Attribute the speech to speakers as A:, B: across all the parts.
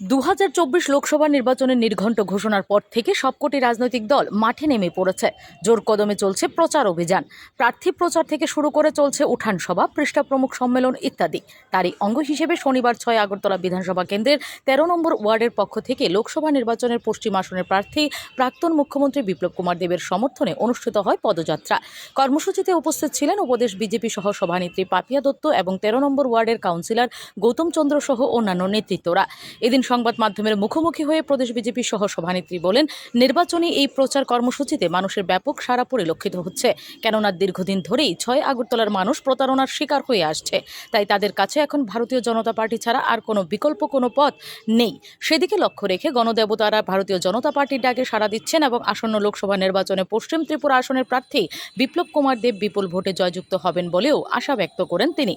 A: দু হাজার চব্বিশ লোকসভা নির্বাচনের নির্ঘণ্ট ঘোষণার পর থেকে সবকটি রাজনৈতিক দল মাঠে নেমে পড়েছে। জোর কদমে চলছে প্রচার অভিযান। প্রার্থী প্রচার থেকে শুরু করে চলছে উঠান সভা পৃষ্ঠা প্রমুখ সম্মেলন ইত্যাদি। তারই অঙ্গ হিসেবে শনিবার ছয় আগরতলা বিধানসভা কেন্দ্রের তেরো নম্বর ওয়ার্ডের পক্ষ থেকে লোকসভা নির্বাচনের পশ্চিম আসনের প্রার্থী প্রাক্তন মুখ্যমন্ত্রী বিপ্লব কুমার দেবের সমর্থনে অনুষ্ঠিত হয় পদযাত্রা। কর্মসূচিতে উপস্থিত ছিলেন উপদেশ বিজেপি সহ সভানেত্রী পাপিয়া দত্ত এবং তেরো নম্বর ওয়ার্ডের কাউন্সিলর গৌতম চন্দ্র সহ অন্যান্য নেতৃত্বরা। এদিন সংবাদ মাধ্যমের মুখোমুখি হয়ে প্রদেশ বিজেপি সহ সভানেত্রী বলেন, নির্বাচনী এই প্রচার কর্মসূচিতে মানুষের ব্যাপক সাড়া পরিলক্ষিত হচ্ছে। কেননা দীর্ঘদিন ধরেই ছয় আগরতলার মানুষ প্রতারণার শিকার হয়ে আসছে। তাই তাদের কাছে এখন ভারতীয় জনতা পার্টি ছাড়া আর কোনো বিকল্প কোনো পথ নেই। সেদিকে লক্ষ্য রেখে গণদেবতারা ভারতীয় জনতা পার্টির ডাকে সাড়া দিচ্ছেন এবং আসন্ন লোকসভা নির্বাচনে পশ্চিম ত্রিপুরা আসনের প্রার্থী বিপ্লব কুমার দেব বিপুল ভোটে জয়যুক্ত হবেন বলেও আশা ব্যক্ত করেন তিনি।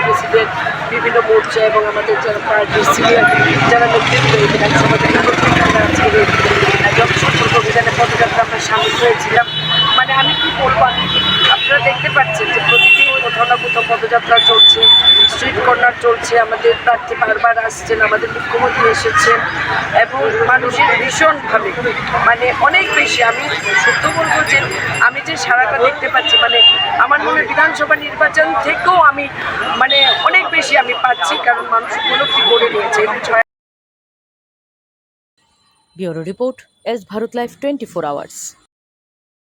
B: বুথ বিভিন্ন মোর্চা এবং আমাদের যারা পার্টির সিনিয়র যারা নেতৃত্ব এই অভিযানে পদযাত্রা আমরা সামিল হয়েছিলাম। মানে আমি কি বলব আপনারা দেখতে পাচ্ছেন যে প্রতিদিন কোথাও না কোথাও পদযাত্রা চলছে। স্ট্রিট কর্নার চলছে, আমাদের প্রার্থী বারবার আসছেন, আমাদের মুখ্যমন্ত্রী এসেছেন এবং মানুষের ভীষণভাবে মানে অনেক বেশি। আমি সত্য বলব যে, আমি যে সারাটা দেখতে পাচ্ছি মানে আমার মনে বিধানসভা নির্বাচন থেকেও আমি মানে অনেক বেশি আমি পাচ্ছি, কারণ মানুষ উপলব্ধি করে ছয়
A: bureau report, S Bharat life twenty four hours.